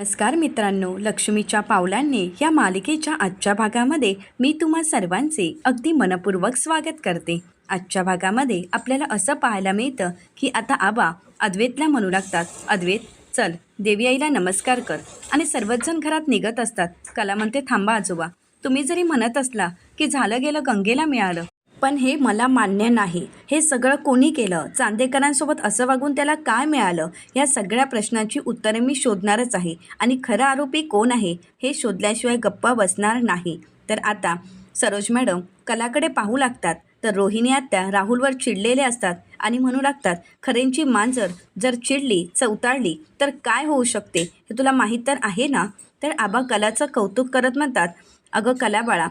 नमस्कार मित्रांनो लक्ष्मीच्या पावलांनी या मालिकेच्या आजच्या भागामध्ये मी तुम्हा सर्वांचे अगदी मनपूर्वक स्वागत करते. आजच्या भागामध्ये आपल्याला असं पाहायला मिळतं की आता आबा अद्वैतला म्हणू लागतात अद्वैत चल देवी आईला नमस्कार कर. आणि सर्वच जण घरात निघत असतात. कला म्हणते थांबा आजोबा तुम्ही जरी म्हणत असला की झालं गेलं गंगेला मिळालं पण हे मला मान्य नाही. हे सगळं कोणी केलं? चांदेकरांसोबत असं वागून त्याला काय मिळालं? या सगळ्या प्रश्नांची उत्तरे मी शोधणारच आहे. आणि खरा आरोपी कोण आहे? हे शोधल्याशिवाय गप्पा बसणार नाही. तर आता सरोज मॅडम कलाकडे पाहू लागतात. तर रोहिणी आत्या राहुलवर चिडलेले असतात आणि म्हणू लागतात खरेंची मांजर जर चिडली चवताळली तर काय होऊ शकते? हे तुला माहीत तर आहे ना? तर आबा कलाचं कौतुक करत म्हणतात अगं कला बाळा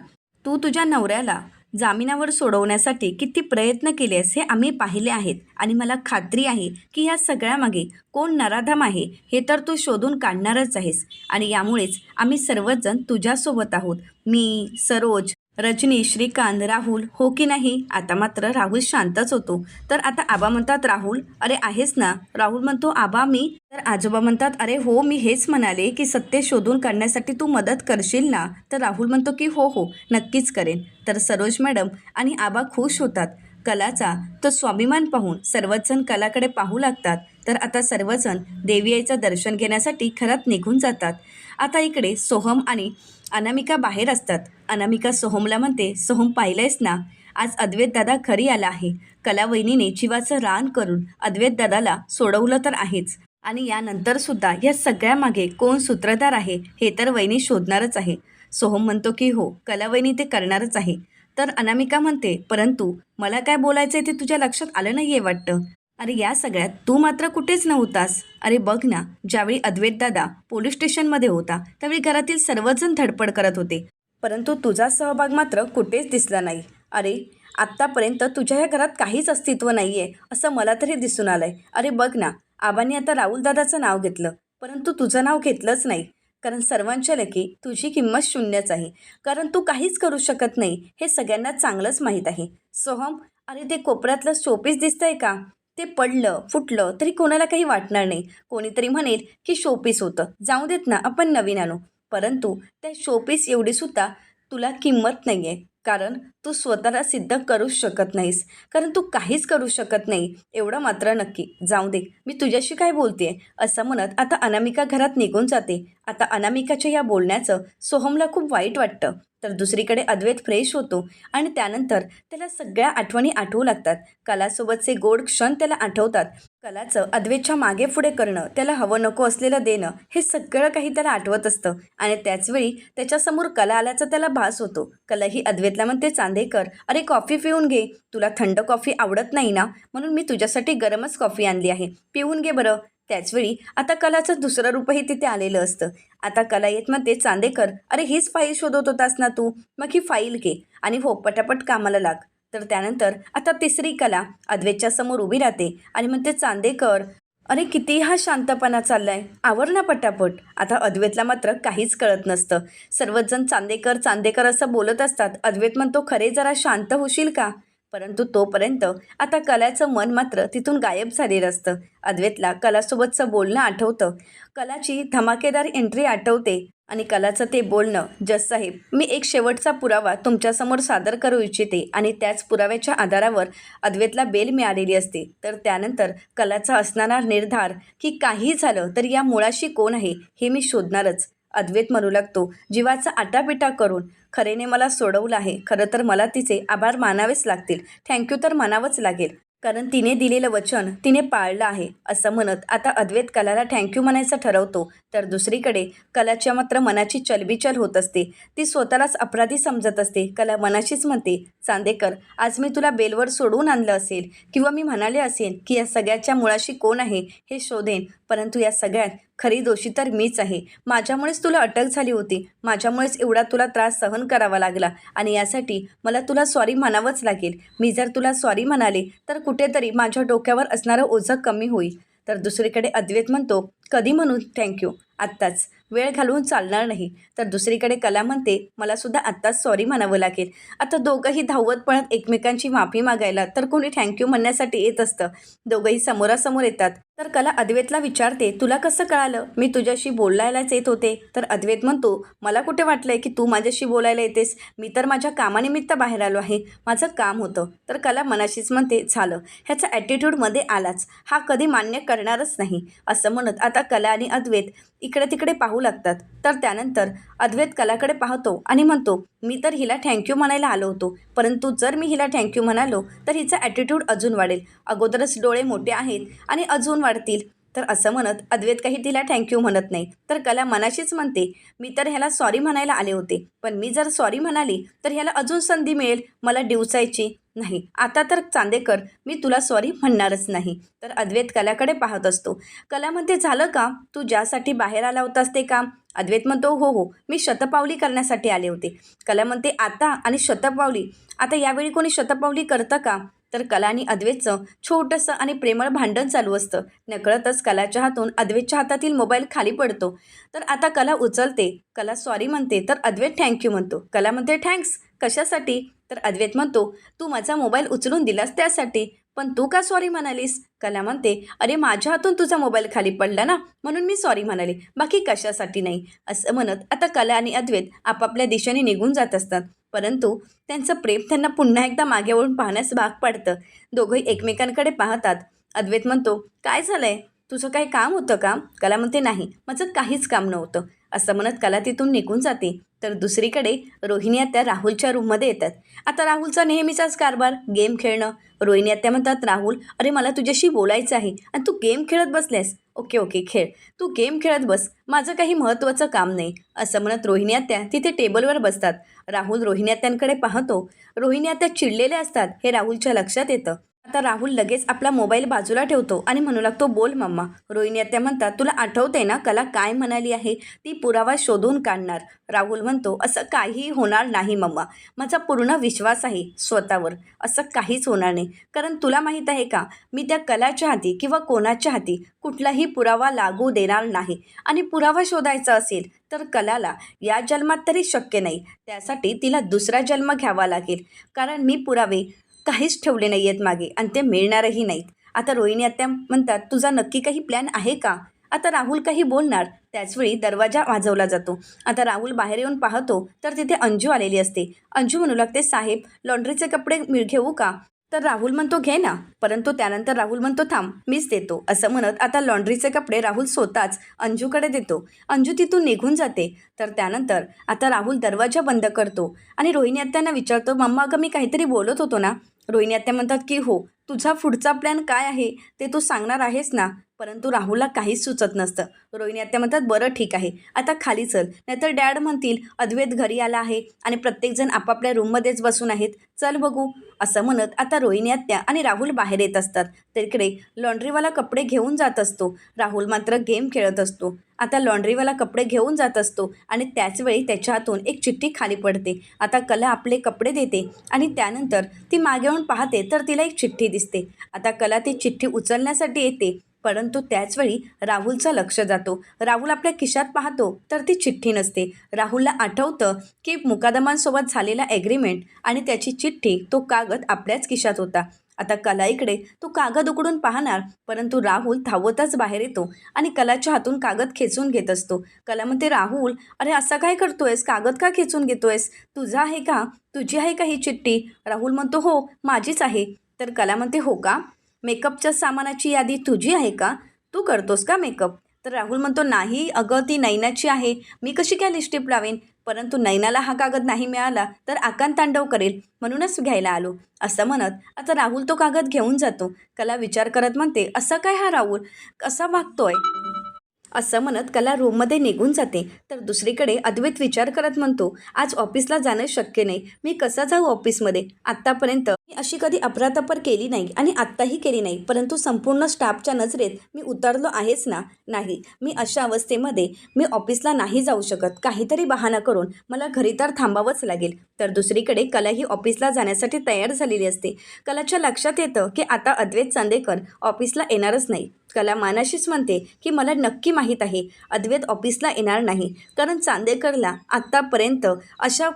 तू तुझ्या नवऱ्याला जामिनावर सोडवण्यासाठी किती प्रयत्न केलेस हे आम्ही पाहिले आहेत. आणि मला खात्री आहे की या सगळ्यामागे कोण नराधम आहे हे तर तू शोधून काढणारच आहेस. आणि यामुळेच आम्ही सर्वजण तुझ्यासोबत आहोत. मी सरोज रजनी श्रीकांत राहुल हो की नाही? आता मात्र राहुल शांतच होतो. तर आता आबा म्हणतात राहुल अरे आहेस ना? राहुल म्हणतो आबा मी? तर आजोबा म्हणतात अरे हो मी हेच म्हणाले की सत्य शोधून काढण्यासाठी तू मदत करशील ना? तर राहुल म्हणतो की हो हो नक्कीच करेन. तर सरोज मॅडम आणि आबा खुश होतात. कलाचा तो स्वाभिमान पाहून सर्वजण कलाकडे पाहू लागतात. तर आता सर्वजण देवी आईचं दर्शन घेण्यासाठी घरात निघून जातात. आता इकडे सोहम आणि अनामिका बाहेर असतात. अनामिका सोहमला म्हणते सोहम पाहिलंयस ना? आज अद्वैत दादा घरी आला आहे. कलावहिनीने जीवाचं रान करून अद्वैत दादाला सोडवलं तर आहेच. आणि यानंतर सुद्धा या सगळ्यामागे कोण सूत्रधार आहे हे तर वहिनी शोधणारच आहे. सोहम म्हणतो की हो कलावहिनी ते करणारच आहे. तर अनामिका म्हणते परंतु मला काय बोलायचं आहे ते तुझ्या लक्षात आलं नाही आहे वाटतं. अरे या सगळ्यात तू मात्र कुठेच नव्हतास. अरे बघ ना ज्यावेळी अद्वैत दादा पोलीस स्टेशनमध्ये होता त्यावेळी घरातील सर्वजण धडपड करत होते. परंतु तुझा सहभाग मात्र कुठेच दिसला नाही. अरे आत्तापर्यंत तुझ्या या घरात काहीच अस्तित्व नाही आहे असं मला तरी दिसून आलं आहे अरे बघ ना आबांनी आता राहुल दादाचं नाव घेतलं. परंतु तुझं नाव घेतलंच नाही. कारण सर्वांच्या लेखी तुझी किंमत शून्यच आहे. कारण तू काहीच करू शकत नाही हे सगळ्यांना चांगलंच माहीत आहे. सोहम अरे ते कोपऱ्यातलं शोपीस दिसतंय का? ते पडलं फुटलं तरी कोणाला काही वाटणार नाही. कोणीतरी म्हणेल की शोपीस होतं. जाऊ देत ना आपण नवीन आणू. परंतु त्या शोपीस एवढी सुद्धा तुला किंमत नाही आहे कारण तू स्वतःला सिद्ध करूच शकत नाहीस. कारण तू काहीच करू शकत नाही. एवढं मात्र नक्की. जाऊ दे. मी तुझ्याशी काय बोलते असं म्हणत आता अनामिका घरात निघून जाते. आता अनामिकाच्या या बोलण्याचं सोहमला खूप वाईट वाटतं. तर दुसरीकडे अद्वैत फ्रेश होतो आणि त्यानंतर त्याला सगळ्या आठवणी आठवू लागतात. कलासोबतचे गोड क्षण त्याला आठवतात. कलाचं अद्वैतच्या मागे पुढे करणं त्याला हवं नको असलेलं देणं हे सगळं काही त्याला आठवत असतं. आणि त्याचवेळी त्याच्यासमोर कला आल्याचा त्याला भास होतो. कला ही अद्वैतला म्हणते चांदेकर अरे कॉफी पिऊन घे. तुला थंड कॉफी आवडत नाही ना? म्हणून मी तुझ्यासाठी गरमच कॉफी आणली आहे. पिऊन घे बरं. त्याचवेळी आता कलाचं दुसरं रूपही तिथे आलेलं असतं. आता कला येत म्हणते चांदेकर अरे हीच फाईल शोधत होतास ना तू? मग ही फाईल घे. आणि हो पटापट कामाला लाग. तर त्यानंतर आता तिसरी कला अद्वैतच्या समोर उभी राहते आणि मग ते चांदेकर अरे किती हा शांतपणा चाललाय आवर ना पटापट. आता अद्वैतला मात्र काहीच कळत नसतं. सर्वच जण चांदेकर चांदेकर असं बोलत असतात. अद्वैत म्हणतो खरे जरा शांत होशील का? परंतु तोपर्यंत आता कलाचं मन मात्र तिथून गायब झालेलं असतं. अद्वैतला कलासोबतचं बोलणं आठवतं. कलाची धमाकेदार एंट्री आठवते. आणि कलाचं ते बोलणं. जस साहेब मी एक शेवटचा पुरावा तुमच्यासमोर सादर करू इच्छिते आणि त्याच पुराव्याच्या आधारावर अद्वैतला बेल मिळालेली असते. तर त्यानंतर कलाचा असणारा निर्धार की काही झालं तर या मुळाशी कोण आहे हे मी शोधणारच. अद्वैत म्हणू लागतो जीवाचा आटापिटा करून खरेने मला सोडवलं आहे. खरं तर मला तिचे आभार मानावेच लागतील. थँक्यू तर मानावंच लागेल. कारण तिने दिलेलं वचन तिने पाळलं आहे असं म्हणत आता अद्वैत कलाला थँक्यू म्हणायचं ठरवतो. तर दुसरीकडे कलाच्या मात्र मनाची चलबिचल होत असते. ती स्वतःलाच अपराधी समजत असते. कला मनाशीच म्हणते चांदेकर आज मी तुला बेलवर सोडवून आणलं असेल किंवा मी म्हणाले असेल की या सगळ्याच्या मुळाशी कोण आहे हे शोधेन परंतु या सगळ्यात खरी दोषी तर मीच आहे. माझ्यामुळेच तुला अटक झाली होती. माझ्यामुळेच एवढा तुला त्रास सहन करावा लागला. आणि यासाठी मला तुला सॉरी म्हणावंच लागेल. मी जर तुला सॉरी म्हणाले तर कुठेतरी माझ्या डोक्यावर असणारं ओझं कमी होईल. तर दुसरीकडे अद्वैत म्हणतो कधी म्हणून थँक्यू आत्ताच. वेळ घालवून चालणार नाही. तर दुसरीकडे कला म्हणते मला सुद्धा आत्ताच सॉरी म्हणावं लागेल. आता दोघंही धावत पळत एकमेकांची माफी मागायला तर कोणी थँक्यू म्हणण्यासाठी येत असतं. दोघंही समोरासमोर येतात. तर कला अद्वैतला विचारते तुला कसं कळालं? मी तुझ्याशी बोलायलाच येत होते. तर अद्वैत म्हणतो मला कुठे वाटलंय की तू माझ्याशी बोलायला येतेस? मी तर माझ्या कामानिमित्त बाहेर आलो आहे. माझं काम होतं. तर कला मनाशीच म्हणते झालं. ह्याचा ॲटिट्यूडमध्ये आलाच. हा कधी मान्य करणारच नाही. असं म्हणत आता कला आणि अद्वैत इकडे तिकडे पाहू लागतात. तर त्यानंतर अद्वैत कलाकडे पाहतो आणि म्हणतो मी तर हिला थँक्यू म्हणायला आलो होतो. परंतु जर मी हिला थँक्यू म्हणालो तर हिचा ॲटिट्यूड अजून वाढेल. अगोदरच डोळे मोठे आहेत आणि अजून वाढतील. तर असं म्हणत अद्वैत काही तिला थँक्यू म्हणत नाही. तर कला मनाशीच म्हणते मी तर ह्याला सॉरी म्हणायला आले होते पण मी जर सॉरी म्हणाली तर ह्याला अजून संधी मिळेल मला डिवसायची नाही. आता तर चांदेकर मी तुला सॉरी म्हणणारच नाही. तर अद्वैत कलाकडे पाहत असतो. कला म्हणते झालं का? तू ज्यासाठी बाहेर आला होतास ते काम? अद्वैत म्हणतो हो हो मी शतपावली करण्यासाठी आले होते. कला म्हणते आता आणि शतपावली? आता यावेळी कोणी शतपावली करतं का? तर कला आणि अद्वेतचं छोटंसं आणि प्रेमळ भांडण चालू असतं. नकळतच कलाच्या हातून अद्वेतच्या हातातील मोबाईल खाली पडतो. तर आता कला उचलते. कला सॉरी म्हणते तर अद्वैत थँक्यू म्हणतो. कला म्हणते थँक्स कशासाठी? तर अद्वैत म्हणतो तू माझा मोबाईल उचलून दिलास त्यासाठी. पण तू का सॉरी म्हणालीस? कला म्हणते अरे माझ्या हातून तुझा मोबाईल खाली पडला ना? म्हणून मी सॉरी म्हणाले. बाकी कशासाठी नाही? असं म्हणत आता कला आणि अद्वैत आपापल्या दिशेने निघून जात असतात. परंतु त्यांचं प्रेम त्यांना पुन्हा एकदा मागे वळून पाहण्यास भाग पाडतं. दोघंही एकमेकांकडे पाहतात. अद्वैत म्हणतो काय झालंय? तुझं काही काम होतं का? कला म्हणते नाही माझं काहीच काम नव्हतं. असं म्हणत कला तिथून निघून जाते. तर दुसरीकडे रोहिणी आत्या राहुलच्या रूममध्ये येतात. आता राहुलचा नेहमीचाच कारभार गेम खेळणं. रोहिणी आत्या म्हणतात राहुल अरे मला तुझ्याशी बोलायचं आहे आणि तू गेम खेळत बसल्यास. ओके ओके खेळ. तू गेम खेळत बस. माझं काही महत्त्वाचं काम नाही. असं म्हणत रोहिणी आत्या तिथे टेबलवर बसतात. राहुल रोहिणी आत्यांकडे पाहतो. रोहिणी आत्या चिडलेल्या असतात हे राहुलच्या लक्षात येतं. आता राहुल लगेच आपला मोबाईल बाजूला ठेवतो आणि म्हणू लागतो बोल मम्मा. रोहिणी आत्या म्हणतात तुला आठवते ना कला काय म्हणाली आहे? ती पुरावा शोधून काढणार. राहुल म्हणतो असं काही होणार नाही मम्मा. माझा पूर्ण विश्वास आहे स्वतःवर. असं काहीच होणार नाही. कारण तुला माहीत आहे का मी त्या कलाच्या हाती किंवा कोणाच्या हाती कुठलाही पुरावा लागू देणार नाही. आणि पुरावा शोधायचा असेल तर कलाला या जन्मात तरी शक्य नाही. त्यासाठी तिला दुसरा जन्म घ्यावा लागेल. कारण मी पुरावे काहीच ठेवले नाही आहेत मागे आणि ते मिळणारही नाहीत. आता रोहिणी आत्या म्हणतात तुझा नक्की काही प्लॅन आहे का? आता राहुल काही बोलणार त्याचवेळी दरवाजा वाजवला जातो. आता राहुल बाहेर येऊन पाहतो तर तिथे अंजू आलेली असते. अंजू म्हणू लागते साहेब लॉन्ड्रीचे कपडे मी घेऊ का? तर राहुल म्हणतो घे ना. परंतु त्यानंतर राहुल म्हणतो थांब मीच देतो. असं म्हणत आता लॉन्ड्रीचे कपडे राहुल स्वतःच अंजूकडे देतो. अंजू तिथून निघून जाते. तर त्यानंतर आता राहुल दरवाजा बंद करतो. आणि रोहिणी आत्यांना विचारतो मम्मा अगं मी काहीतरी बोलत होतो ना. रोहिणी आत्या म्हणतात की हो तुझा पुढचा प्लॅन काय आहे ते तू सांगणार आहेस ना? परंतु राहुलला काहीच सुचत नसतं. रोहिणी आत्या म्हणतात बरं ठीक आहे. आता खाली चल. नाहीतर डॅड म्हणतील अद्वैत घरी आला आहे आणि प्रत्येकजण आपापल्या रूममध्येच बसून आहेत. चल बघू. असं म्हणत आता रोहिणी आत्या आणि राहुल बाहेर येत असतात. तिकडे लॉन्ड्रीवाला कपडे घेऊन जात असतो. राहुल मात्र गेम खेळत असतो. आता लॉन्ड्रीवाला कपडे घेऊन जात असतो आणि त्याचवेळी त्याच्या हातून एक चिठ्ठी खाली पडते. आता कला आपले कपडे देते आणि त्यानंतर ती मागे येऊन पाहते तर तिला एक चिठ्ठी दिसते. आता कला ती चिठ्ठी उचलण्यासाठी येते परंतु त्याचवेळी राहुलचा लक्ष जातो. राहुल आपल्या खिशात पाहतो तर ती चिठ्ठी नसते. राहुलला आठवतं की मुकादमांसोबत झालेला ॲग्रीमेंट आणि त्याची चिठ्ठी तो कागद आपल्याच खिशात होता. आता कला इकडे तो कागद उकडून पाहणार परंतु राहुल धावतच बाहेर येतो आणि कलाच्या हातून कागद खेचून घेत असतो. कला म्हणते राहुल अरे असं काय करतोयस? कागद का खेचून घेतोयस? तुझा आहे का? तुझी आहे का ही चिठ्ठी? राहुल म्हणतो हो माझीच आहे. तर कला म्हणते हो का? मेकअपच्या सामानाची यादी तुझी आहे का? तू करतोस का मेकअप? तर राहुल म्हणतो नाही अगं ती नैनाची आहे. मी कशी काय लिस्टिप लावेन? परंतु नैनाला हा कागद नाही मिळाला तर आकांत तांडव करेल म्हणूनच घ्यायला आलो. असं म्हणत आता राहुल तो कागद घेऊन जातो. कला विचार करत म्हणते असं काय हा राहुल? कसा वागतोय? असं म्हणत कला रूममध्ये निघून जाते. तर दुसरीकडे अद्वैत विचार करत म्हणतो आज ऑफिसला जाणं शक्य नाही. मी कसा जाऊ ऑफिसमध्ये? आत्तापर्यंत मी अशी कधी अपरातपर केली नाही आणि आत्ताही केली नाही परंतु संपूर्ण स्टाफच्या नजरेत मी उतरलो आहेच ना? नाही. मी अशा अवस्थेमध्ये मी ऑफिसला नाही जाऊ शकत. काहीतरी बहाणा करून मला घरी तर थांबावंच लागेल. तर दुसरीकडे कला ही ऑफिसला जाण्यासाठी तयार झालेली असते. कलाच्या लक्षात येतं की आता अद्वैत चांदेकर ऑफिसला येणारच नाही. कला मानाशीच म्हणते की मला नक्की माहीत आहे अद्वैत ऑफिसला येणार नाही. कारण चांदेकरला आत्तापर्यंत अशा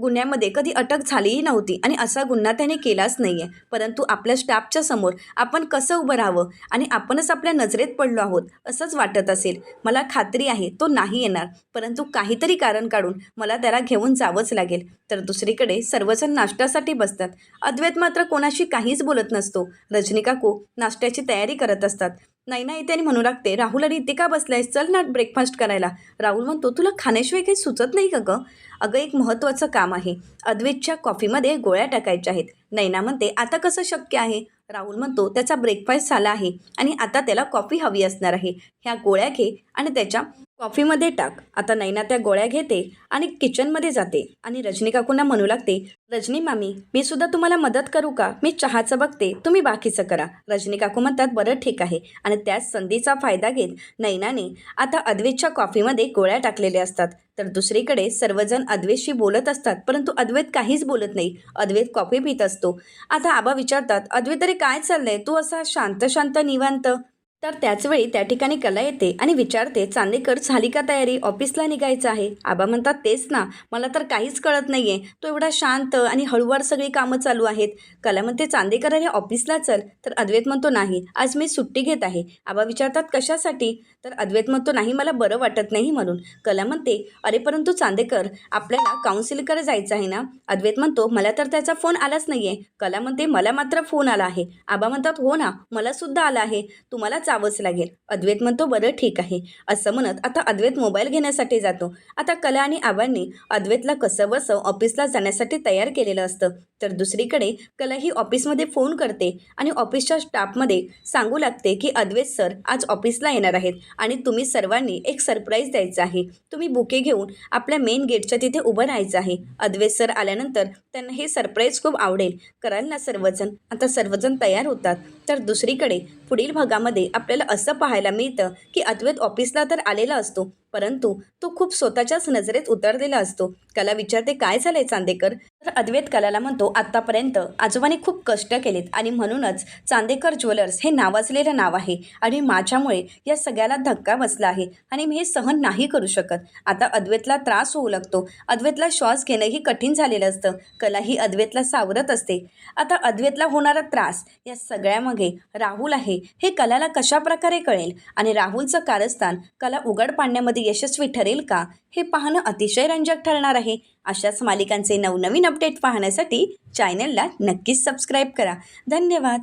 गुन्ह्यामध्ये कधी अटक झालीही नव्हती आणि असा गुन्हा त्याने केलाच नाही आहे परंतु आपल्या स्टाफच्या समोर आपण कसं उभं राहावं आणि आपणच आपल्या नजरेत पडलो आहोत असंच वाटत असेल. मला खात्री आहे तो नाही येणार. परंतु काहीतरी कारण काढून मला त्याला घेऊन जावंच लागेल. तर दुसरीकडे सर्वजण नाश्त्यासाठी बसतात. अद्वैत मात्र कोणाशी काहीच बोलत नसतो. रजनी काकू नाश्त्याची तयारी करत असतात. नाही नाही आणि म्हणू लागते राहुल आणि इथे का बसलायस चल ना ब्रेकफास्ट करायला. राहुल म्हणतो तुला खाण्याशिवाय काही सुचत नाही का गं? अगं एक महत्त्वाचं काम आहे. अद्वैतच्या कॉफीमध्ये गोळ्या टाकायच्या आहेत. नैना म्हणते आता कसं शक्य आहे? राहुल म्हणतो त्याचा ब्रेकफास्ट झाला आहे आणि आता त्याला कॉफी हवी असणार आहे. ह्या गोळ्या घे आणि त्याच्या कॉफीमध्ये टाक. आता नैना त्या गोळ्या घेते आणि किचनमध्ये जाते आणि रजनी काकूंना म्हणू लागते रजनी मामी मी सुद्धा तुम्हाला मदत करू का? मी चहाचं बघते. तुम्ही बाकीचं करा. रजनी काकू म्हणतात बरं ठीक आहे. आणि त्याच संधीचा फायदा घेत नैनाने आता अद्वैतच्या कॉफीमध्ये गोळ्या टाकलेल्या असतात. तर दुसरीकडे सर्वजण अद्वैतशी बोलत असतात परंतु अद्वैत काहीच बोलत नाही. अद्वैत कॉफी पित असतो. आता आबा विचारतात अद्वैत तरी काय चाललंय? तू असा शांत शांत निवांत तर त्याचवेळी त्या ठिकाणी कला येते आणि विचारते चांदेकर झाली का तयारी? ऑफिसला निघायचं आहे. आबा म्हणतात तेच ना मला तर काहीच कळत नाही आहे तो एवढा शांत आणि हळूवार सगळी कामं चालू आहेत. कला म्हणते चांदेकर अरे ऑफिसला चल. तर अद्वैत म्हणतो नाही आज मी सुट्टी घेत आहे. आबा विचारतात कशासाठी? तर अद्वैत म्हणतो नाही मला बरं वाटत नाही म्हणून. कला म्हणते अरे परंतु चांदेकर आपल्याला काउन्सिलकडे जायचं आहे ना? अद्वैत म्हणतो मला तर त्याचा फोन आलाच नाही आहे कला म्हणते मला मात्र फोन आला आहे. आबा म्हणतात हो ना मलासुद्धा आला आहे. तुम्हाला जावंच लागेल. अद्वैत म्हणतो बरं ठीक आहे. असं म्हणत आता अद्वैत मोबाईल घेण्यासाठी जातो. आता कला आणि आबांनी अद्वैतला कसं बसं ऑफिसला जाण्यासाठी तयार केलेलं असतं. तर दुसरीकडे कला ही ऑफिसमध्ये फोन करते आणि ऑफिसच्या स्टाफमध्ये सांगू लागते की अद्वैत सर आज ऑफिसला येणार आहेत आणि तुम्ही सर्वांनी एक सरप्राईज द्यायचं आहे. तुम्ही बुके घेऊन आपल्या मेन गेटच्या तिथे उभं राहायचं आहे. अद्वैत सर आल्यानंतर त्यांना हे सरप्राईज खूप आवडेल. कराल ना सर्वजण? आता सर्वजण तयार होतात. तर दुसरीकडे पुढील भागामध्ये आपल्याला असं पाहायला मिळतं की अद्वैत ऑफिसला तर आलेला असतो परंतु तो खूप स्वतःच्याच नजरेत उतरलेला असतो. कला विचारते काय झालंय चांदेकर? तर अद्वैत कलाला म्हणतो आत्तापर्यंत आजोबाने खूप कष्ट केलेत आणि म्हणूनच चांदेकर ज्वेलर्स हे नावाजलेलं नाव आहे आणि माझ्यामुळे या सगळ्याला धक्का बसला आहे आणि मी हे सहन नाही करू शकत. आता अद्वैतला त्रास होऊ लागतो. अद्वैतला श्वास घेणंही कठीण झालेलं असतं. कला ही अद्वैतला सावरत असते. आता अद्वैतला होणारा त्रास या सगळ्यामागे राहुल आहे हे कलाला कशा प्रकारे कळेल? आणि राहुलचं कारस्थान कला उघड पाडण्यामध्ये यशस्वी ठरेल का? हे पाहणं अतिशय रंजक ठरणार आहे. अशाच मालिकांचे नवनवीन अपडेट पाहण्यासाठी चॅनलला नक्कीच सबस्क्राईब करा. धन्यवाद.